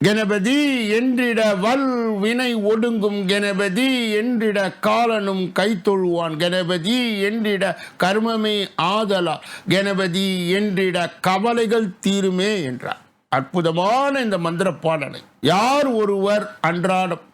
கணபதி என்றிட வல் வினை ஒடுங்கும் கணபதி என்றிட காலனும் கைத்தொழுவான் கணபதி என்றிட கர்மமே ஆதலா. கணபதி என்றிட கவலைகள் தீருமே என்றார். அற்புதமான இந்த மந்திர பாடலை. யார் ஒருவர் அன்றாடம்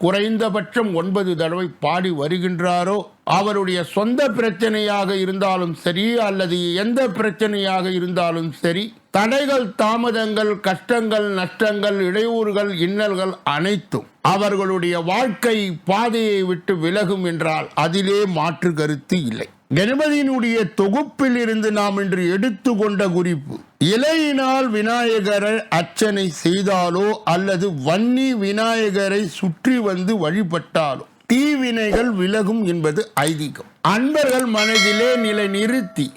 குறைந்தபட்சம் ஒன்பது தடவை பாடி வருகின்றாரோ அவருடைய சொந்த பிரச்சனையாக இருந்தாலும் சரி அல்லது எந்த பிரச்சனையாக இருந்தாலும் சரி தடைகள் தாமதங்கள் கஷ்டங்கள் நஷ்டங்கள் இடையூறுகள் இன்னல்கள் அனைத்தும் அவர்களுடைய வாழ்க்கை பாதையை விட்டு விலகும் என்றால் அதிலே மாற்று கருத்து இல்லை. கணபதியினுடைய தொகுப்பில் இருந்து நாம் இன்று எடுத்துக்கொண்ட குறிப்பு இலையினால் விநாயகரை அர்ச்சனை செய்தாலோ அல்லது வன்னி விநாயகரை சுற்றி வந்து வழிபட்டாலோ தீவினைகள் விலகும் என்பது ஐதீகம். அன்பர்கள் மனதிலே நிலை நிறுத்தி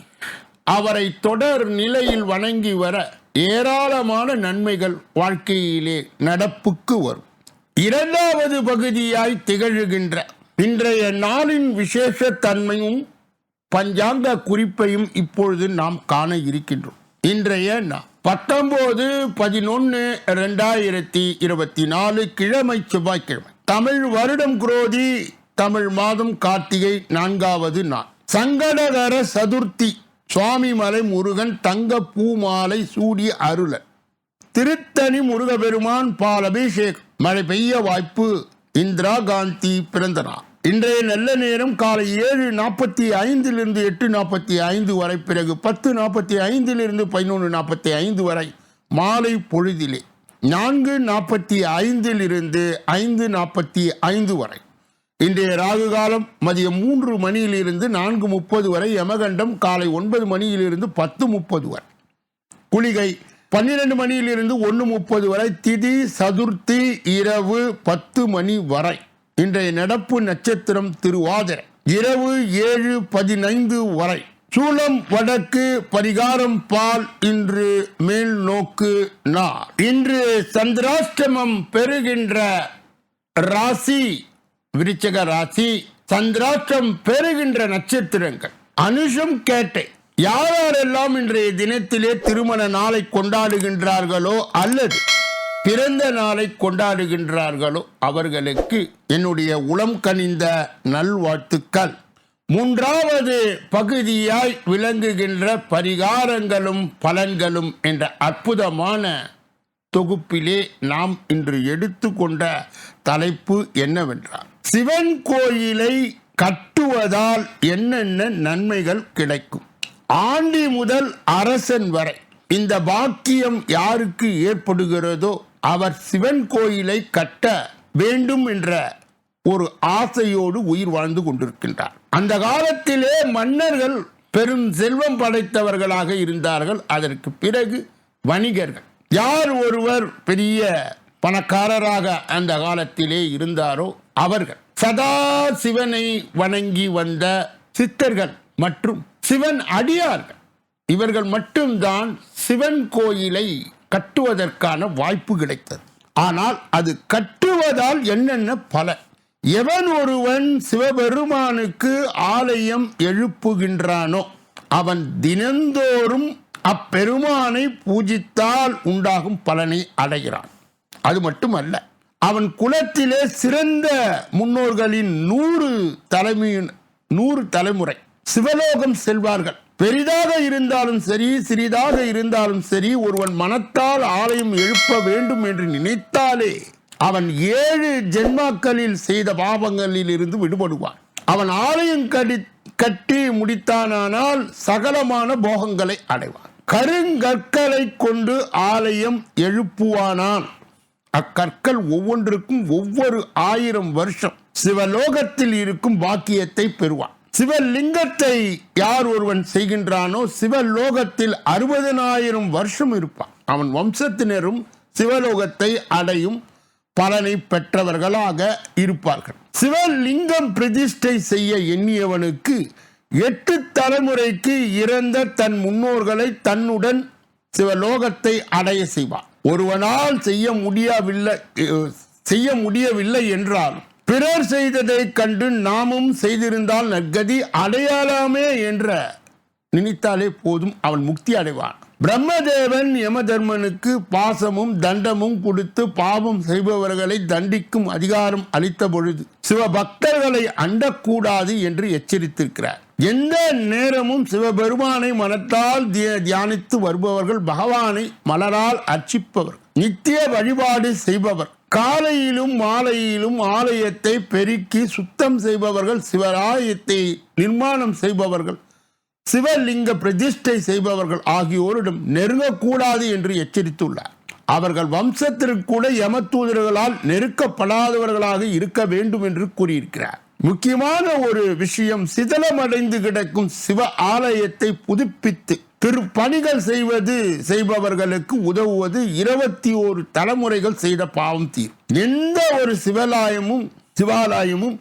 அவரை தொடர் நிலையில் வணங்கி வர ஏராளமான நன்மைகள் வாழ்க்கையிலே நடப்புக்கு வரும். இரண்டாவது பகுதியாய் திகழ்கின்ற இன்றைய நாளின் விசேஷ தன்மையும் பஞ்சாங்க குறிப்பையும் இப்பொழுது நாம் காண இருக்கின்றோம். இன்றைய நா- பத்தொன்பது பதினொன்று ரெண்டாயிரத்தி இருபத்தி நாலு கிழமை செவ்வாய்க்கிழமை. தமிழ் வருடம் குரோதி தமிழ் மாதம் கார்த்திகை நான்காவது நாள். சங்கடகர சதுர்த்தி சுவாமிமலை முருகன் தங்க பூமாலை சூடி அருள. திருத்தணி முருகபெருமான் பால் அபிஷேக் மழை பெய்ய வாய்ப்பு. இந்திரா காந்தி பிறந்த நாள் இன்றைய நல்ல நேரம் காலை ஏழு நாற்பத்தி ஐந்திலிருந்து எட்டு நாற்பத்தி ஐந்து வரை பிறகு பத்து நாற்பத்தி ஐந்திலிருந்து பதினொன்று நாற்பத்தி ஐந்து வரை மாலை பொழுதிலே. நான்கு நாற்பத்தி ஐந்திலிருந்து ஐந்து நாற்பத்தி ஐந்து வரை. இன்றைய ராகு காலம் மதியம் மூன்று மணியிலிருந்து நான்கு முப்பது வரை யமகண்டம் காலை ஒன்பது மணியிலிருந்து பத்து முப்பது வரை. குளிகை பன்னிரண்டு மணியிலிருந்து ஒன்று முப்பது வரை திதி சதுர்த்தி இரவு பத்து மணி வரை. இன்றைய நடப்பு நட்சத்திரம் திருவாதிரை. இரவு ஏழு பதினைந்து வரை. சூளம் வடக்கு பரிகாரம் பால் இன்று மேல் நோக்கு நாள். இன்று சந்திராஷ்டமம் பெறுகின்ற ராசி விருச்சக ராசி சந்திராஷ்டம் பெறுகின்ற நட்சத்திரங்கள். அனுஷம் கேட்டை. யாரெல்லாம் இன்றைய தினத்திலே திருமண நாளை கொண்டாடுகின்றார்களோ அல்லது பிறந்த நாளை கொண்டாடுகின்றார்களோ அவர்களுக்கு என்னுடைய உளம் கனிந்த நல்வாழ்த்துக்கள். மூன்றாவது பகுதியாய் விளங்குகின்ற பரிகாரங்களும் பலன்களும் என்ற அற்புதமான தொகுப்பிலே நாம் இன்று எடுத்துக்கொண்ட தலைப்பு என்னவென்றால் சிவன் கோயிலை கட்டுவதால் என்னென்ன நன்மைகள் கிடைக்கும்? ஆண்டி முதல் அரசன் வரை இந்த பாக்கியம் யாருக்கு ஏற்படுகிறதோ அவர் சிவன் கோயிலை கட்ட வேண்டும் என்ற ஒரு ஆசையோடு உயிர் வாழ்ந்து கொண்டிருக்கின்றார். அந்த காலத்திலே மன்னர்கள் பெரும் செல்வம் படைத்தவர்களாக இருந்தார்கள். அதற்கு பிறகு வணிகர்கள். யார் ஒருவர் பெரிய பணக்காரராக அந்த காலத்திலே இருந்தாரோ அவர்கள். சதா சிவனை வணங்கி வந்த சித்தர்கள் மற்றும் சிவன் அடியார்கள். இவர்கள் மட்டும்தான் சிவன் கோயிலை கட்டுவதற்கான வாய்ப்பு கிடைத்தது. ஆனால் அது கட்டுவதால் என்னென்ன பல. எவன் ஒருவன் சிவபெருமானுக்கு ஆலயம் எழுப்புகின்றானோ அவன் தினந்தோறும் அப்பெருமானை பூஜித்தால் உண்டாகும் பலனை அடைகிறான். அது மட்டுமல்ல அவன் குலத்திலே சிறந்த முன்னோர்களின் நூறு தலைமையின் நூறு தலைமுறை. சிவலோகம் செல்வார்கள். பெரிதாக இருந்தாலும் சரி சிறிதாக இருந்தாலும் சரி ஒருவன் மனத்தால் ஆலயம் எழுப்ப வேண்டும் என்று நினைத்தாலே அவன் ஏழு ஜென்மாக்களில் செய்த பாவங்களில் இருந்து விடுபடுவான். அவன் ஆலயம் கடி கட்டி முடித்தானானால் சகலமான போகங்களை அடைவான். கருங்கற்களை கொண்டு ஆலயம் எழுப்புவானான் அக்கற்கள் ஒவ்வொன்றுக்கும் ஒவ்வொரு ஆயிரம் வருஷம் சிவலோகத்தில் இருக்கும் பாக்கியத்தை பெறுவான். சிவலிங்கத்தை யார் ஒருவன் செய்கின்றானோ சிவலோகத்தில் அறுபதனாயிரம் வருஷம் இருப்பான். அவன் வம்சத்தினரும் சிவலோகத்தை அடையும் பலனை பெற்றவர்களாக இருப்பார்கள். சிவலிங்கம் பிரதிஷ்டை செய்ய எண்ணியவனுக்கு எட்டு தலைமுறைக்கு இறந்த தன் முன்னோர்களை தன்னுடன் சிவலோகத்தை அடைய செய்வான். ஒருவனால் செய்ய முடியவில்லை செய்ய முடியவில்லை என்றால் பிறர் செய்ததைக் கண்டு நாமும் செய்திருந்தால் நற்கதி அடையாளாமே என்ற நினைத்தாலே போதும் அவன் முக்தி அடைவான். பிரம்மதேவன் யமதர்மனுக்கு பாசமும் தண்டமும் கொடுத்து பாவம் செய்பவர்களை தண்டிக்கும் அதிகாரம் அளித்த பொழுது சிவபக்தர்களை அண்டக்கூடாது என்று எச்சரித்திருக்கிறார். எந்த நேரமும் சிவபெருமானை மனத்தால் திய- தியானித்து வருபவர்கள் பகவானை மலரால் அர்ச்சிப்பவர். நித்திய வழிபாடு செய்பவர். காலையிலும் மாலையிலும் ஆலயத்தை பெருக்கி சுத்தம் செய்பவர்கள் சிவராயத்தை நிர்மாணம் செய்பவர்கள். சிவலிங்க பிரதிஷ்டை செய்பவர்கள் ஆகியோரிடம் நெருங்கக்கூடாது என்று எச்சரித்துள்ளார். அவர்கள் வம்சத்திற்கு கூட யமத்தூதர்களால் நெருக்கப்படாதவர்களாக இருக்க வேண்டும் என்று கூறியிருக்கிறார். முக்கியமான ஒரு விஷயம் சிதலமடைந்து கிடக்கும் சிவ ஆலயத்தை புதுப்பித்து திருப்பணிகள் செய்வது செய்பவர்களுக்கு உதவுவது இருபத்தி ஓரு தலைமுறைகள் செய்த பாவம் தீர். எந்த ஒரு சிவலாயமும் சிவாலயமும்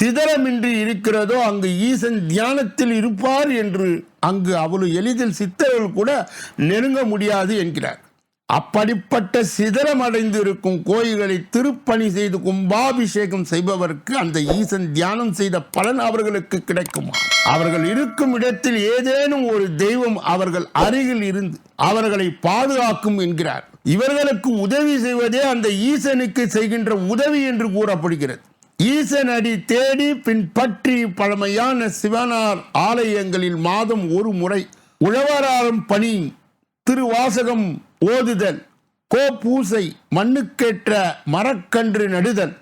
சிதறமின்றி இருக்கிறதோ அங்கு ஈசன் தியானத்தில் இருப்பார் என்று அங்கு அவ்வளவு எளிதில் சித்தர்கள் கூட நெருங்க முடியாது என்கிறார். அப்படிப்பட்ட சிதறம் அடைந்திருக்கும் கோயில்களை திருப்பணி செய்து கும்பாபிஷேகம் செய்பவருக்கு அந்த ஈசன் தியானம் செய்த பலன் அவர்களுக்கு கிடைக்குமா? அவர்கள் இருக்கும் இடத்தில் ஏதேனும் ஒரு தெய்வம் அவர்கள் அருகில் இருந்து அவர்களை பாதுகாக்கும் என்கிறார். இவர்களுக்கு உதவி செய்வதே அந்த ஈசனுக்கு செய்கின்ற உதவி என்று கூறப்படுகிறது. ஈசன் அடி தேடி பின்பற்றி பழமையான சிவனார் ஆலயங்களில் மாதம் ஒரு முறை உழவராரம் பணி திருவாசகம் ஓதுதல் கோ பூசை மண்ணுக்கேற்ற மரக்கன்று நடுதல்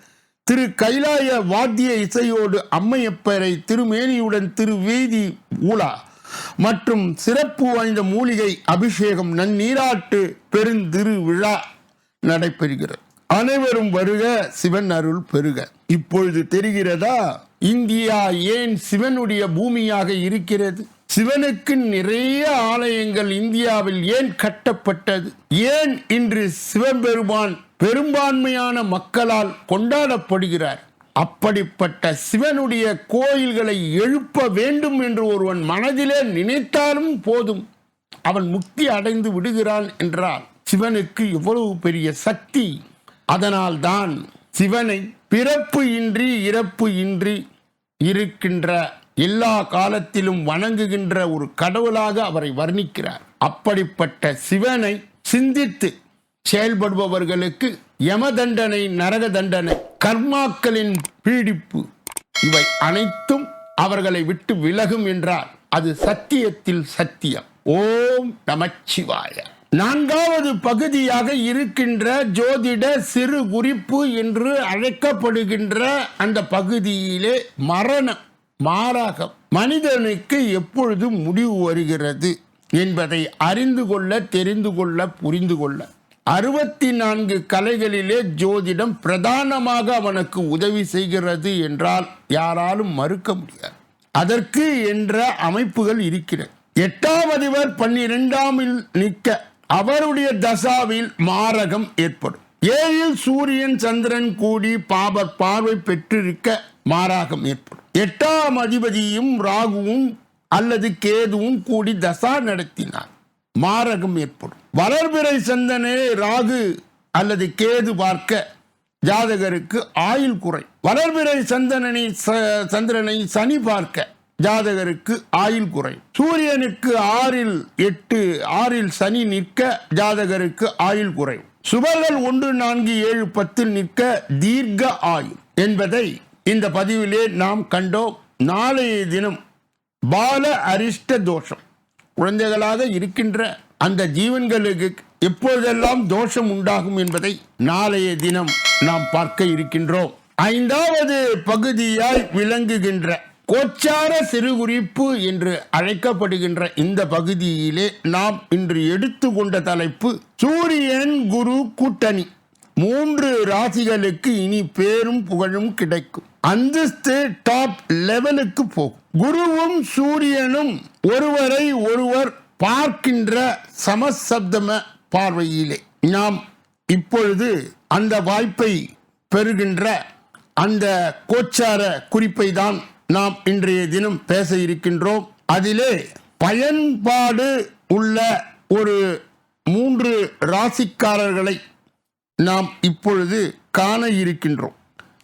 திரு கைலாய வாத்திய இசையோடு அம்மையப்பரை திருமேனியுடன் திருவீதி ஊலா மற்றும் சிறப்பு வாய்ந்த மூலிகை அபிஷேகம் நன்னீராட்டு பெருந்திருவிழா நடைபெறுகிறது. அனைவரும் வருக சிவன் அருள் பெருக இப்பொழுது தெரிகிறதா? இந்தியா ஏன் சிவனுடைய பூமியாக இருக்கிறது? சிவனுக்கு நிறைய ஆலயங்கள் இந்தியாவில் ஏன் கட்டப்பட்டது? ஏன் இன்று சிவபெருமான் பெரும்பான்மையான மக்களால் கொண்டாடப்படுகிறார்? அப்படிப்பட்ட சிவனுடைய கோயில்களை எழுப்ப வேண்டும் என்று ஒருவன் மனதிலே நினைத்தாலும் போதும். அவன் முக்தி அடைந்து விடுகிறான் என்றால் சிவனுக்கு எவ்வளவு பெரிய சக்தி அதனால்தான் சிவனை பிறப்பு இன்றி இறப்பு இன்றி இருக்கின்ற எல்லா காலத்திலும் வணங்குகின்ற ஒரு கடவுளாக அவரை வர்ணிக்கிறார். அப்படிப்பட்ட சிவனை சிந்தித்து செயல்படுபவர்களுக்கு யம தண்டனை நரக தண்டனை கர்மாக்களின் பீடிப்பு இவை அனைத்தும் அவர்களை விட்டு விலகும் என்றால் அது சத்தியத்தில் சத்தியம். ஓம் நமச்சிவாய. நான்காவது பகுதியாக இருக்கின்ற ஜோதிட சிறு குறிப்பு என்று அழைக்கப்படுகின்ற அந்த பகுதியிலே மரணம் மாறாகம். மனிதனுக்கு எப்பொழுது முடிவு வருகிறது என்பதை அறிந்து கொள்ள தெரிந்து கொள்ள புரிந்து கொள்ள. அறுபத்தி நான்கு கலைகளிலே ஜோதிடம் பிரதானமாக அவனுக்கு உதவி செய்கிறது என்றால் யாராலும் மறுக்க முடியாது. அதற்கு என்ற அமைப்புகள் இருக்கிறது. எட்டாம் அதிபர் பன்னிரெண்டாமில் நிற்க அவருடைய தசாவில் மாரகம் ஏற்படும். ஏழில் சூரியன் சந்திரன் கூடி பாபர் பார்வை பெற்றிருக்க மாராகம் ஏற்படும். எட்டாம் அதிபதியும் ராகுவும் அல்லது கேதுவும் கூடி தசா நடத்தினார் மாரகம் ஏற்படும். வளர்பிறை சந்தனே ராகு அல்லது கேது பார்க்க ஜாதகருக்கு ஆயுள் குறை. வளர்பிறை சந்தனனை ச- சந்திரனை சனி பார்க்க ஜாதகருக்கு ஆயுள் குறை. சூரியனுக்கு ஆறில் எட்டு ஆறில் சனி நிற்க ஜாதகருக்கு ஆயுள் குறை. சுபர்கள் ஒன்று நான்கு ஏழு பத்தில் நிற்க தீர்க்க ஆயுள் என்பதை இந்த பதிவிலே நாம் கண்டோம். நாளைய தினம் பால அரிஷ்ட தோஷம். குழந்தைகளாக இருக்கின்ற அந்த ஜீவன்களுக்கு எப்பொழுதெல்லாம் தோஷம் உண்டாகும் என்பதை நாளைய தினம் நாம் பார்க்க இருக்கின்றோம். ஐந்தாவது பகுதியாய் விளங்குகின்ற கோச்சார சிறுகுறிப்பு என்று அழைக்கப்படுகின்ற இந்த பகுதியிலே நாம் இன்று எடுத்துக்கொண்ட தலைப்பு சூரியன் குரு கூட்டணி. மூன்று ராசிகளுக்கு இனி பேரும் புகழும் கிடைக்கும். அந்தஸ்து டாப் லெவலுக்கு போகும். குருவும் சூரியனும் ஒருவரை ஒருவர் பார்க்கின்ற சமசப்தம பார்வையிலே நாம் இப்பொழுது அந்த வாய்ப்பை பெறுகின்ற அந்த கோச்சார குறிப்பை தான் நாம் இன்றைய தினம் பேச இருக்கின்றோம். அதிலே பயன்பாடு உள்ள ஒரு மூன்று ராசிக்காரர்களை நாம் இப்பொழுது காண இருக்கின்றோம்.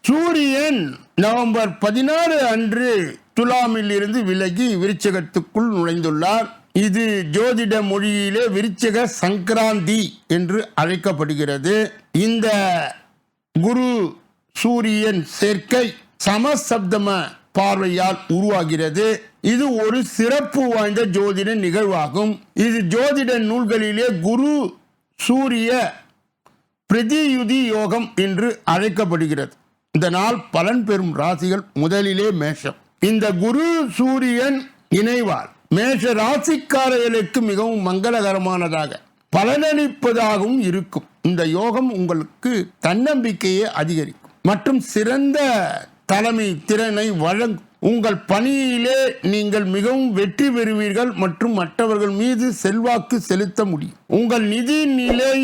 சூரியன் நவம்பர் பதினாறு அன்று துலாமில் இருந்து விலகி விருச்சகத்துக்குள் நுழைந்துள்ளார். இது ஜோதிட மொழியிலே விருச்சக சங்கராந்தி என்று அழைக்கப்படுகிறது. இந்த குரு சூரியன் சேர்க்கை சமசப்தம பார்வையால் உருவாகிறது. இது ஒரு சிறப்பு வாய்ந்த ஜோதிட நிகழ்வாகும். இது ஜோதிட நூல்களிலே குரு சூரிய பிரதியுதி யோகம் என்று அழைக்கப்படுகிறது. இந்த நாள் பலன் பெறும் ராசிகள் முதலிலே மேஷம். இந்த குரு சூரியன் இணைவார். மேஷ ராசிக்காரர்களுக்கு மிகவும் மங்களகரமானதாக பலனளிப்பதாகவும் இருக்கும். இந்த யோகம் உங்களுக்கு தன்னம்பிக்கையை அதிகரிக்கும். மற்றும் சிறந்த தலைமை திறனை வழங்கும் உங்கள் பணியிலே நீங்கள் மிகவும் வெற்றி பெறுவீர்கள் மற்றும் மற்றவர்கள் மீது செல்வாக்கு செலுத்த முடியும். உங்கள் நிதி நிலை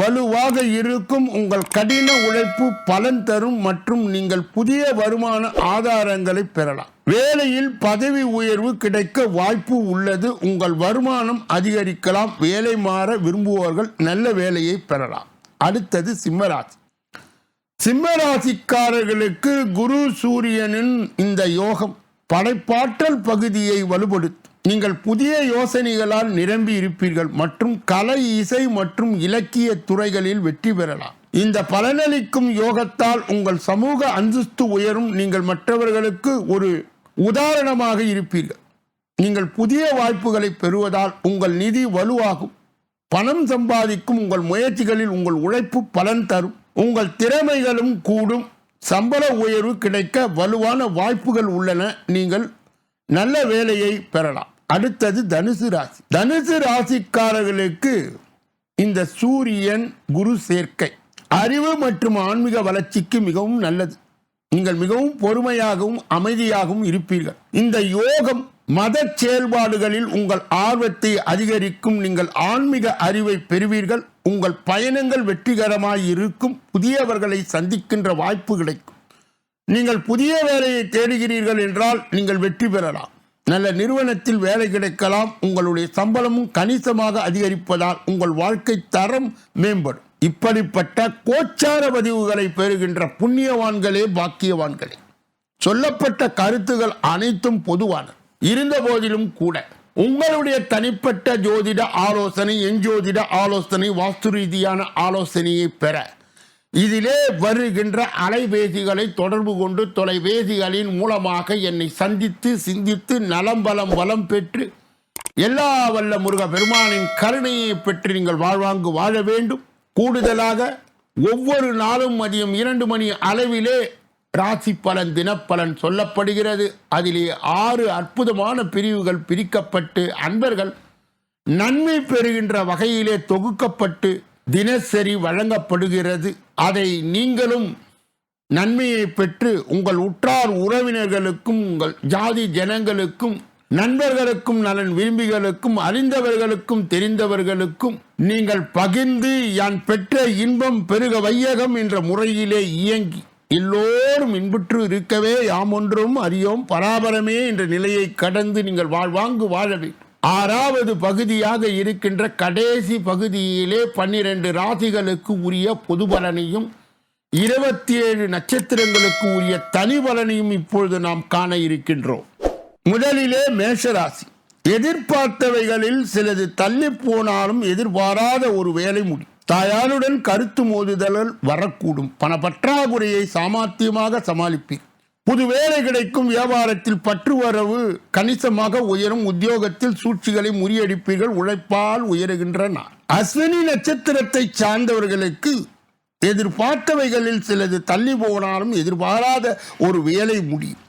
வலுவாக இருக்கும் உங்கள் கடின உழைப்பு பலன் தரும் மற்றும் நீங்கள் புதிய வருமான ஆதாரங்களை பெறலாம். வேலையில் பதவி உயர்வு கிடைக்க வாய்ப்பு உள்ளது உங்கள் வருமானம் அதிகரிக்கலாம் வேலை மாற விரும்புபவர்கள் நல்ல வேலையை பெறலாம். அடுத்தது சிம்மராசி. சிம்மராசிக்காரர்களுக்கு குரு சூரியனின் இந்த யோகம் படைப்பாற்றல் பகுதியை வலுப்படுத்தும். நீங்கள் புதிய யோசனைகளால் நிரம்பி இருப்பீர்கள் மற்றும் கலை இசை மற்றும் இலக்கிய துறைகளில் வெற்றி பெறலாம். இந்த பலனளிக்கும் யோகத்தால் உங்கள் சமூக அந்தஸ்து உயரும். நீங்கள் மற்றவர்களுக்கு ஒரு உதாரணமாக இருப்பீர்கள். நீங்கள் புதிய வாய்ப்புகளை பெறுவதால் உங்கள் நிதி வலுவாகும். பணம் சம்பாதிக்கும் உங்கள் முயற்சிகளில் உங்கள் உழைப்பு பலன் தரும். உங்கள் திறமைகளும் கூடும். சம்பள உயர்வு கிடைக்க வலுவான வாய்ப்புகள் உள்ளன. நீங்கள் நல்ல வேலையை பெறலாம். அடுத்தது தனுசு ராசி. தனுசு ராசிக்காரர்களுக்கு இந்த சூரியன் குரு சேர்க்கை. அறிவு மற்றும் ஆன்மீக வளர்ச்சிக்கு மிகவும் நல்லது. நீங்கள் மிகவும் பொறுமையாகவும் அமைதியாகவும் இருப்பீர்கள். இந்த யோகம் மத செயல்பாடுகளில் உங்கள் ஆர்வத்தை அதிகரிக்கும். நீங்கள் ஆன்மீக அறிவை பெறுவீர்கள். உங்கள் பயணங்கள் வெற்றிகரமாய் இருக்கும். புதியவர்களை சந்திக்கின்ற வாய்ப்பு கிடைக்கும். நீங்கள் புதிய வேலையை தேடுகிறீர்கள் என்றால் நீங்கள் வெற்றி பெறலாம். நல்ல நிறுவனத்தில் வேலை கிடைக்கலாம். உங்களுடைய சம்பளமும் கணிசமாக அதிகரிப்பதால் உங்கள் வாழ்க்கை தரம் மேம்படும். இப்படிப்பட்ட கோச்சார பதிவுகளை பெறுகின்ற புண்ணியவான்களே பாக்கியவான்களே. சொல்லப்பட்ட கருத்துகள் அனைத்தும் பொதுவான இருந்த போதிலும் கூட உங்களுடைய தனிப்பட்ட ஜோதிட ஆலோசனை எஞ்சோதிட ஆலோசனை வாஸ்து ரீதியான ஆலோசனையை பெற. இதிலே வருகின்ற அலைபேசிகளை தொடர்பு கொண்டு தொலைபேசிகளின் மூலமாக என்னை சந்தித்து சிந்தித்து நலம் பலம் வளம் பெற்று எல்லா வல்ல முருக பெருமானின் கருணையை பெற்று நீங்கள் வாழ்வாங்கு வாழ வேண்டும். கூடுதலாக ஒவ்வொரு நாளும் மதியம் இரண்டு மணி அளவிலே ராசி பலன் தினப்பலன் சொல்லப்படுகிறது. அதிலே ஆறு அற்புதமான பிரிவுகள் பிரிக்கப்பட்டு அன்பர்கள் நன்மை பெறுகின்ற வகையிலே தொகுக்கப்பட்டு தினசரி வழங்கப்படுகிறது. அதை நீங்களும் நன்மையை பெற்று உங்கள் உற்றார் உறவினர்களுக்கும் உங்கள் ஜாதி ஜனங்களுக்கும் நண்பர்களுக்கும் நலன் விரும்பிகளுக்கும் அறிந்தவர்களுக்கும் தெரிந்தவர்களுக்கும் நீங்கள் பகிர்ந்து யான் பெற்ற இன்பம் பெருக வையகம் என்ற முறையிலே இயங்கி எல்லோரும் இன்புற்று இருக்கவே யாம் ஒன்றும் அறியோம். பராபரமே என்ற நிலையை கடந்து நீங்கள் வாழ்வாங்கு வாழ வேண்டும். ஆறாவது பகுதியாக இருக்கின்ற கடைசி பகுதியிலே பன்னிரண்டு ராசிகளுக்கு உரிய பொது பலனையும் இருபத்தி ஏழு நட்சத்திரங்களுக்கு உரிய தனி பலனையும் இப்பொழுது நாம் காண இருக்கின்றோம். முதலிலே மேஷராசி. எதிர்பார்த்தவைகளில் சிலது தள்ளி போனாலும் எதிர்பாராத ஒரு வேலை முடி தாயாருடன் கருத்து மோதுதல்கள் வரக்கூடும். பண பற்றாக்குறையை சாமர்த்தியமாக சமாளிப்பீர் புது வேலை கிடைக்கும் வியாபாரத்தில் பற்று வரவு கணிசமாக உயரும். உத்தியோகத்தில் சூழ்ச்சிகளை முறியடிப்பீர்கள். உழைப்பால் உயருகின்ற நாள். அஸ்வினி நட்சத்திரத்தை சார்ந்தவர்களுக்கு எதிர்பார்த்தவைகளில் சிலது தள்ளி போனாலும் எதிர்பாராத ஒரு வேலை முடியும்.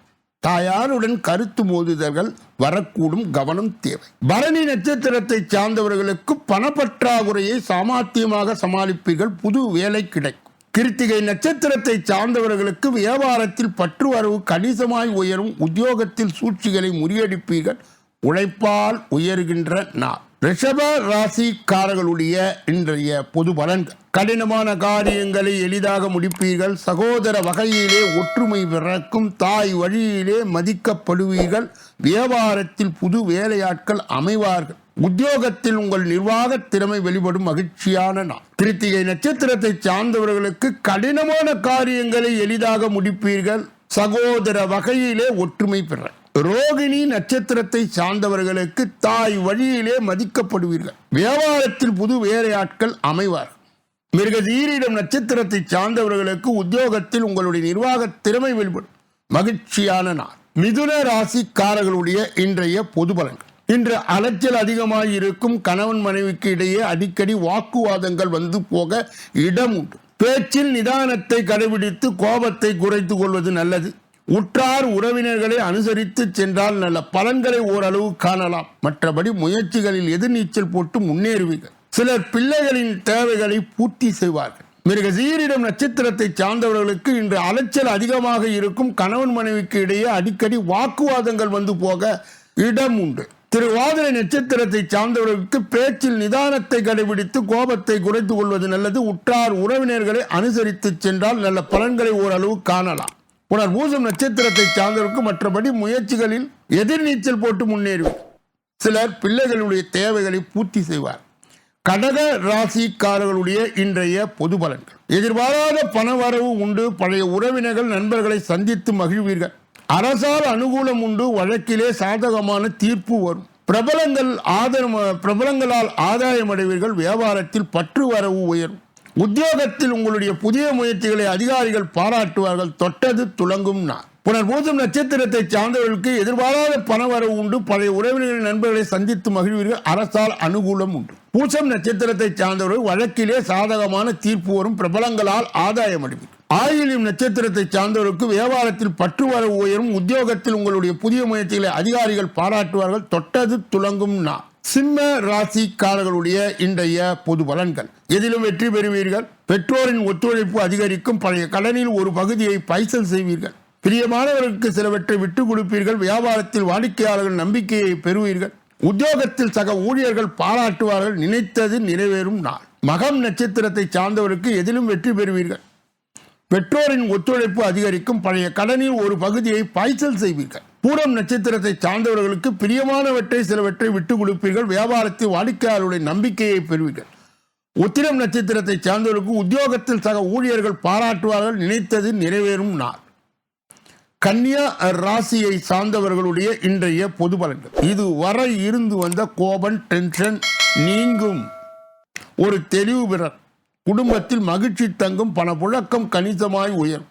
தாயாருடன் கருத்து மோதுதல்கள் வரக்கூடும் கவனம் தேவை. பரணி நட்சத்திரத்தை சார்ந்தவர்களுக்கு பணப்பற்றாக்குறையை சாமர்த்தியமாக சமாளிப்பீர்கள். புது வேலை கிடைக்கும். கிருத்திகை நட்சத்திரத்தை சார்ந்தவர்களுக்கு வியாபாரத்தில் பற்று வரவு கணிசமாய் உயரும். உத்தியோகத்தில் சூழ்ச்சிகளை முறியடிப்பீர்கள். உழைப்பால் உயர்கின்ற நாள். ரிஷப ராசிக்காரர்களுடைய இன்றைய பொது பலன். கடினமான காரியங்களை எளிதாக முடிப்பீர்கள். சகோதர வகையிலே ஒற்றுமை பிறக்கும். தாய் வழியிலே மதிக்கப்படுவீர்கள். வியாபாரத்தில் புது வேலையாட்கள் அமைவார்கள். உத்தியோகத்தில் உங்கள் நிர்வாக திறமை வெளிப்படும் மகிழ்ச்சியான நாள். கிருத்திகை நட்சத்திரத்தை சார்ந்தவர்களுக்கு கடினமான காரியங்களை எளிதாக முடிப்பீர்கள். சகோதர வகையிலே ஒற்றுமை பெற ரோகிணி நட்சத்திரத்தை சார்ந்தவர்களுக்கு தாய் வழியிலே மதிக்கப்படுவீர்கள். வியாபாரத்தில் புது வேலையாட்கள் அமைவார். மிருகதீரிடம் நட்சத்திரத்தை சார்ந்தவர்களுக்கு உத்தியோகத்தில் உங்களுடைய நிர்வாக திறமை வெளிப்படும். மகிழ்ச்சியான நாள். மிதுன ராசிக்காரர்களுடைய இன்றைய பொது பலன்கள். இன்று அலைச்சல் அதிகமாக இருக்கும் கணவன் மனைவிக்கு இடையே அடிக்கடி வாக்குவாதங்கள் வந்து போக இடம் உண்டு. பேச்சில் நிதானத்தை கடைபிடித்து கோபத்தை குறைத்து கொள்வது நல்லது. உற்றார் உறவினர்களை அனுசரித்து சென்றால் நல்ல பலன்களை ஓரளவு காணலாம். மற்றபடி முயற்சிகளில் எதிர்நீச்சல் போட்டு முன்னேறுவீர்கள்? சிலர் பிள்ளைகளின் தேவைகளை பூர்த்தி செய்வார்கள். மிருகசீரிடம் நட்சத்திரத்தை சார்ந்தவர்களுக்கு இன்று அலைச்சல் அதிகமாக இருக்கும் கணவன் மனைவிக்கு இடையே அடிக்கடி வாக்குவாதங்கள் வந்து போக இடம் உண்டு. திருவாதிரை நட்சத்திரத்தை சார்ந்தவர்களுக்கு பேச்சில் நிதானத்தை கடைபிடித்து கோபத்தை குறைத்துக் கொள்வது நல்லது. உற்றார் உறவினர்களை அனுசரித்து சென்றால் நல்ல பலன்களை ஓரளவு காணலாம். உணர் பூசம் நட்சத்திரத்தை சார்ந்தவருக்கு மற்றபடி முயற்சிகளில் எதிர்நீச்சல் போட்டு முன்னேறுவார் சிலர் பிள்ளைகளுடைய தேவைகளை பூர்த்தி செய்வார். கடக ராசிக்காரர்களுடைய இன்றைய பொது பலன்கள். எதிர்பாராத பணவரவு உண்டு. பழைய உறவினர்கள் நண்பர்களை சந்தித்து மகிழ்வீர்கள். அரசால் அனுகூலம் உண்டு. வழக்கிலே சாதகமான தீர்ப்பு வரும். பிரபலங்கள் ஆதரவு பிரபலங்களால் ஆதாயம் அடைவீர்கள் வியாபாரத்தில் பற்று வரவு உயரும். உத்தியோகத்தில் உங்களுடைய புதிய முயற்சிகளை அதிகாரிகள் பாராட்டுவார்கள். தொட்டது துளங்கும் நான் புனர்பூசம் நட்சத்திரத்தை சார்ந்தவர்களுக்கு எதிர்பாராத பணவரவு உண்டு. பழைய உறவினர்கள் நண்பர்களை சந்தித்து மகிழ்வீர்கள். அரசால் அனுகூலம் உண்டு. பூசம் நட்சத்திரத்தை சார்ந்தவர்கள் வழக்கிலே சாதகமான தீர்ப்பு வரும். பிரபலங்களால் ஆதாயம் அடைவீர்கள் ஆயிலியம் நட்சத்திரத்தை சார்ந்தவருக்கு வியாபாரத்தில் பற்று வரவு உயரும். உத்தியோகத்தில் உங்களுடைய புதிய முயற்சிகளை அதிகாரிகள் பாராட்டுவார்கள். தொட்டது துளங்கும் நான் சிம்ம ராசிக்காரர்களுடைய இன்றைய பொது பலன்கள். எதிலும் வெற்றி பெறுவீர்கள். பெற்றோரின் ஒத்துழைப்பு அதிகரிக்கும். பழைய கடனில் ஒரு பகுதியை பைசல் செய்வீர்கள். பிரியமானவர்களுக்கு சிலவற்றை விட்டுக் கொடுப்பீர்கள். வியாபாரத்தில் வாடிக்கையாளர்கள் நம்பிக்கையை பெறுவீர்கள். உத்தியோகத்தில் சக ஊழியர்கள் பாராட்டுவார்கள். நினைத்தது நிறைவேறும் நாள். மகம் நட்சத்திரத்தை சார்ந்தவருக்கு எதிலும் வெற்றி பெறுவீர்கள். பெற்றோரின் ஒத்துழைப்பு அதிகரிக்கும். பழைய கடனில் ஒரு பகுதியை பாய்ச்சல் செய்வீர்கள். பூரம் நட்சத்திரத்தை சார்ந்தவர்களுக்கு பிரியமானவற்றை சிலவற்றை விட்டுக் கொடுப்பீர்கள். வியாபாரத்தில் வாடிக்கையாளருடைய நம்பிக்கையை பெறுவீர்கள். உத்திரம் நட்சத்திரத்தை சார்ந்தவர்களுக்கு உத்தியோகத்தில் சக ஊழியர்கள் பாராட்டுவார்கள். நினைத்தது நிறைவேறும் நாள். கன்னியா ராசியை சார்ந்தவர்களுடைய இன்றைய பொது பலன்கள். இது வர இருந்து வந்த கோபம் டென்ஷன் நீங்கும். ஒரு தெளிவு பிறர். குடும்பத்தில் மகிழ்ச்சி தங்கும். பணப்புழக்கம் கணிசமாய் உயரும்.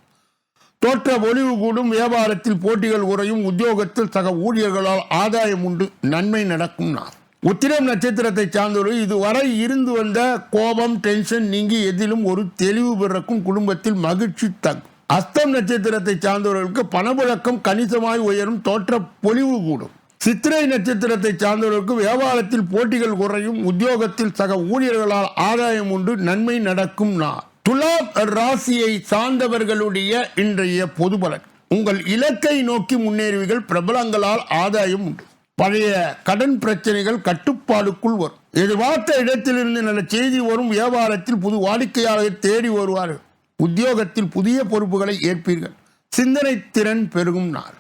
தோற்ற ஒளிவு கூடும் வியாபாரத்தில் போட்டிகள் குறையும். உத்தியோகத்தில் சக ஊழியர்களால் ஆதாயம் உண்டு. நன்மை நடக்கும் நான் உத்திரம் நட்சத்திரத்தை சார்ந்தவர்கள் இதுவரை இருந்து வந்த கோபம் டென்ஷன் நீங்கி எதிலும் ஒரு தெளிவு பிறக்கும் குடும்பத்தில் மகிழ்ச்சி தங்கும் அஸ்தம் நட்சத்திரத்தை சார்ந்தவர்களுக்கு பணப்புழக்கம் கணிசமாய் உயரும். தோற்ற பொலிவு கூடும் சித்திரை நட்சத்திரத்தை சார்ந்தவர்களுக்கு வியாபாரத்தில் போட்டிகள் குறையும். உத்தியோகத்தில் சக ஊழியர்களால் ஆதாயம் உண்டு. நன்மை நடக்கும் நான் துலாம் ராசியை சார்ந்தவர்களுடைய இன்றைய பொது பலன். உங்கள் இலக்கை நோக்கி முன்னேறுவீர்கள் பிரபலங்களால் ஆதாயம் உண்டு. பழைய கடன் பிரச்சனைகள் கட்டுப்பாடுக்குள் வரும். எதிர்பார்த்த இடத்திலிருந்து நல்ல செய்தி வரும் வியாபாரத்தில் புது வாடிக்கையாளரை தேடி வருவார்கள். உத்தியோகத்தில் புதிய பொறுப்புகளை ஏற்பீர்கள். சிந்தனை திறன் பெருகும் நாள்.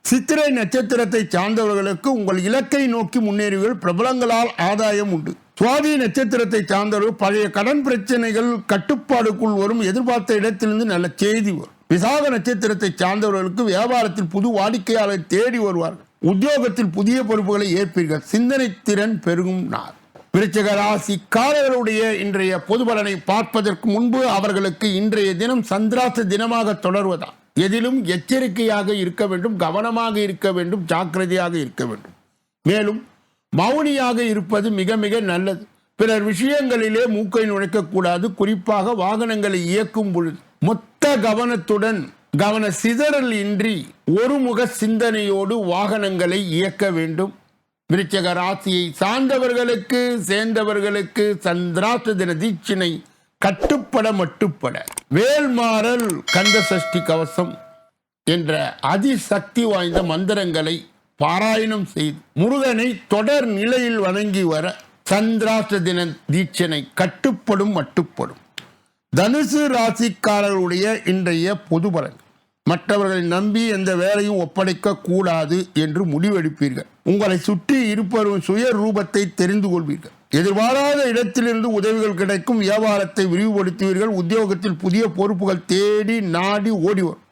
சித்திரை நட்சத்திரத்தை சார்ந்தவர்களுக்கு உங்கள் இலக்கை நோக்கி முன்னேறுவீர்கள் பிரபலங்களால் ஆதாயம் உண்டு. சுவாதி நட்சத்திரத்தை சார்ந்தவர்கள் பழைய கடன் பிரச்சனைகள் கட்டுப்பாடுக்குள் வரும் எதிர்பார்த்த இடத்திலிருந்து நல்ல செய்தி வரும். விசாக நட்சத்திரத்தை சார்ந்தவர்களுக்கு வியாபாரத்தில் புது வாடிக்கையாளரை தேடி வருவார்கள். உத்தியோகத்தில் புதிய பொறுப்புகளை ஏற்பீர்கள். சிந்தனை திறன் பெருகும் நாள். விருச்சக ராசிக்காரர்களுடைய இன்றைய பொது பலனை பார்ப்பதற்கு முன்பு அவர்களுக்கு இன்றைய தினம் சந்திராச தினமாக தொடர்வதா? எதிலும் எச்சரிக்கையாக இருக்க வேண்டும் கவனமாக இருக்க வேண்டும் ஜாக்கிரதையாக இருக்க வேண்டும். மேலும் மௌனியாக இருப்பது மிக மிக நல்லது. பிறர் விஷயங்களிலே மூக்கை நுழைக்கக்கூடாது. குறிப்பாக வாகனங்களை இயக்கும் பொழுது. மொத்த கவனத்துடன் கவன சிதறல் இன்றி ஒருமுக சிந்தனையோடு வாகனங்களை இயக்க வேண்டும். விருச்சக ராசியை சார்ந்தவர்களுக்கு சேர்ந்தவர்களுக்கு சந்திராத்த தின தீட்சினை கட்டுப்பட மட்டுப்பட. வேல்மாறல் கந்த சஷ்டி கவசம் என்ற அதிசக்தி வாய்ந்த மந்திரங்களை பாராயணம் செய்து முருகனை தொடர் நிலையில் வணங்கி வர சந்திராஷ்ட தின தீட்சனை கட்டுப்படும் மட்டுப்படும். தனுசு ராசிக்காரர்களுடைய இன்றைய பொது பலன். மற்றவர்களை நம்பி எந்த வேலையும் ஒப்படைக்க கூடாது என்று முடிவெடுப்பீர்கள். உங்களை சுற்றி இருப்பவரும் சுய ரூபத்தை தெரிந்து கொள்வீர்கள். எதிர்பாராத இடத்திலிருந்து உதவிகள் கிடைக்கும் வியாபாரத்தை விரிவுபடுத்துவீர்கள். உத்தியோகத்தில் புதிய பொறுப்புகள் தேடி நாடி ஓடி வரும்.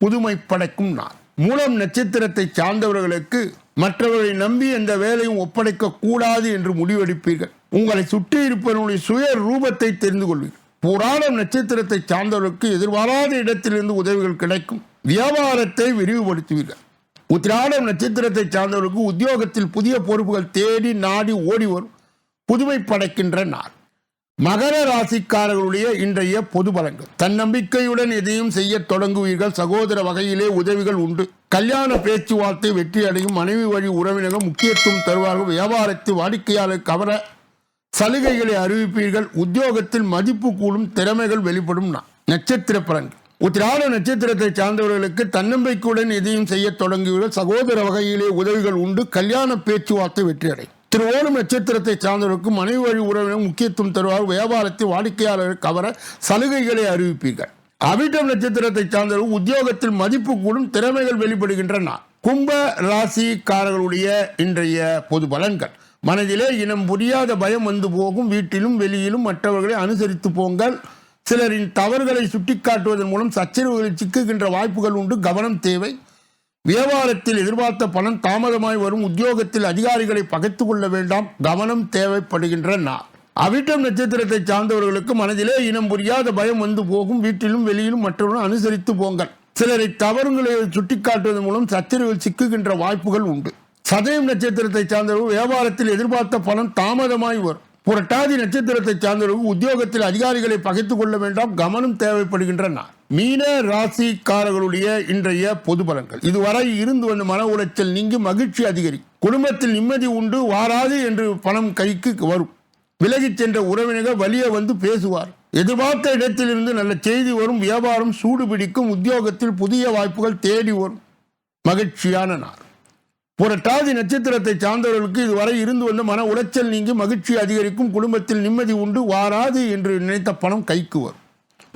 புதுமை படைக்கும் நாள். மூலம் நட்சத்திரத்தை சார்ந்தவர்களுக்கு மற்றவர்களை நம்பி எந்த வேலையும் ஒப்படைக்க கூடாது என்று முடிவெடுப்பீர்கள். உங்களை சுற்றி இருப்பவர்களுடைய சுய ரூபத்தை தெரிந்து கொள்வீர்கள். புராணம் நட்சத்திரத்தை சார்ந்தவர்களுக்கு எதிர்பாராத இடத்திலிருந்து உதவிகள் கிடைக்கும். வியாபாரத்தை விரிவுபடுத்துவீர்கள். உத்திராடம் நட்சத்திரத்தை சார்ந்தவர்களுக்கு உத்தியோகத்தில் புதிய பொறுப்புகள் தேடி நாடி ஓடி வரும். புதுமை படைக்கின்ற நாள். மகர ராசிக்காரர்களுடைய இன்றைய பொது பலன்கள். தன்னம்பிக்கையுடன் எதையும் செய்ய தொடங்குவீர்கள். சகோதர வகையிலே உதவிகள் உண்டு. கல்யாண பேச்சுவார்த்தை வெற்றி அடையும். மனைவி வழி உறவினர்கள் முக்கியத்துவம் தருவார்கள். வியாபாரத்தை வாடிக்கையாளர் கவர சலுகைகளை அறிவிப்பீர்கள். உத்தியோகத்தில் மதிப்பு கூடும். திறமைகள் வெளிப்படும். நட்சத்திர பலன்கள். உத்திராட நட்சத்திரத்தை சார்ந்தவர்களுக்கு தன்னம்பிக்கையுடன் எதையும் செய்ய தொடங்குவீர்கள். சகோதர வகையிலே உதவிகள் உண்டு. கல்யாண பேச்சுவார்த்தை வெற்றி அடையும். திருவோணம் நட்சத்திரத்தை சார்ந்தவர்களுக்கு மனைவி வழி உறவினர் முக்கியத்துவம் தருவார். வியாபாரத்தை வாடிக்கையாளர் கவர சலுகைகளை அறிவிப்பீர்கள். அவிட்டம் நட்சத்திரத்தை சார்ந்தவர்கள் உத்தியோகத்தில் மதிப்பு கூடும் திறமைகள் வெளிப்படுகின்றன. கும்ப ராசிக்காரர்களுடைய இன்றைய பொது பலன்கள். மனதிலே இனம் புரியாத பயம் வந்து போகும். வீட்டிலும் வெளியிலும் மற்றவர்களை அனுசரித்து போங்கள். சிலரின் தவறுகளை சுட்டிக்காட்டுவதன் மூலம் சச்சரவுகளில் சிக்குகின்ற வாய்ப்புகள் உண்டு. கவனம் தேவை. வியாபாரத்தில் எதிர்பார்த்த பணம் தாமதமாய் வரும். உத்தியோகத்தில் அதிகாரிகளை பகைத்து கொள்ள வேண்டாம். கவனம் தேவைப்படுகின்ற நாள். அவிட்டம் நட்சத்திரத்தை சார்ந்தவர்களுக்கு மனதிலே இனம் புரியாத பயம் வந்து போகும். வீட்டிலும் வெளியிலும் மற்றவர்கள் அனுசரித்து போங்கள். சிலரை தவறுகளை சுட்டிக்காட்டுவதன் மூலம் சச்சரவில் சிக்குகின்ற வாய்ப்புகள் உண்டு. சதயம் நட்சத்திரத்தை சார்ந்தவர்கள் வியாபாரத்தில் எதிர்பார்த்த பணம் தாமதமாய் வரும். புரட்டாதி நட்சத்திரத்தை சார்ந்தவர்கள் உத்தியோகத்தில் அதிகாரிகளை பகைத்துக் கொள்ள வேண்டாம். கவனம் தேவைப்படுகின்ற நாள். மீன ராசிக்காரர்களுடைய இன்றைய பொது பலன்கள் இதுவரை இருந்து வந்த மன உளைச்சல் நீங்கி மகிழ்ச்சி அதிகரிக்கும் குடும்பத்தில் நிம்மதி உண்டு வாராது என்று பணம் கைக்கு வரும். விலகிச் சென்ற உறவினர்கள் வழியே வந்து பேசுவார். எதிர்பார்த்த இடத்திலிருந்து நல்ல செய்தி வரும் வியாபாரம் சூடு பிடிக்கும் உத்தியோகத்தில் புதிய வாய்ப்புகள் தேடி வரும். மகிழ்ச்சியான நாள். புரட்டாதி நட்சத்திரத்தை சார்ந்தவர்களுக்கு இதுவரை இருந்து வந்த மன உளைச்சல் நீங்கி மகிழ்ச்சி அதிகரிக்கும் குடும்பத்தில் நிம்மதி உண்டு வாராது என்று நினைத்த பணம் கைக்கு வரும்.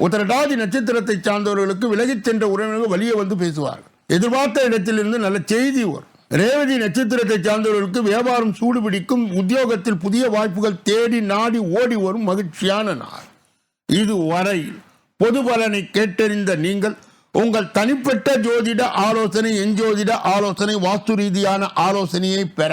உத்தரடாதி நட்சத்திரத்தை சார்ந்தவர்களுக்கு விலகிச் சென்ற உறவினர்கள் வழியே வந்து பேசுவார்கள். எதிர்பார்த்த இடத்திலிருந்து நல்ல செய்தி வரும். ரேவதி நட்சத்திரத்தை சார்ந்தவர்களுக்கு வியாபாரம் சூடு பிடிக்கும் உத்தியோகத்தில் புதிய வாய்ப்புகள் தேடி நாடி ஓடி வரும் மகிழ்ச்சியான நாள். இதுவரை பொது பலனை கேட்டறிந்த நீங்கள் உங்கள் தனிப்பட்ட ஜோதிட ஆலோசனை எஞ்சோதிட ஆலோசனை வாஸ்து ரீதியான ஆலோசனையை பெற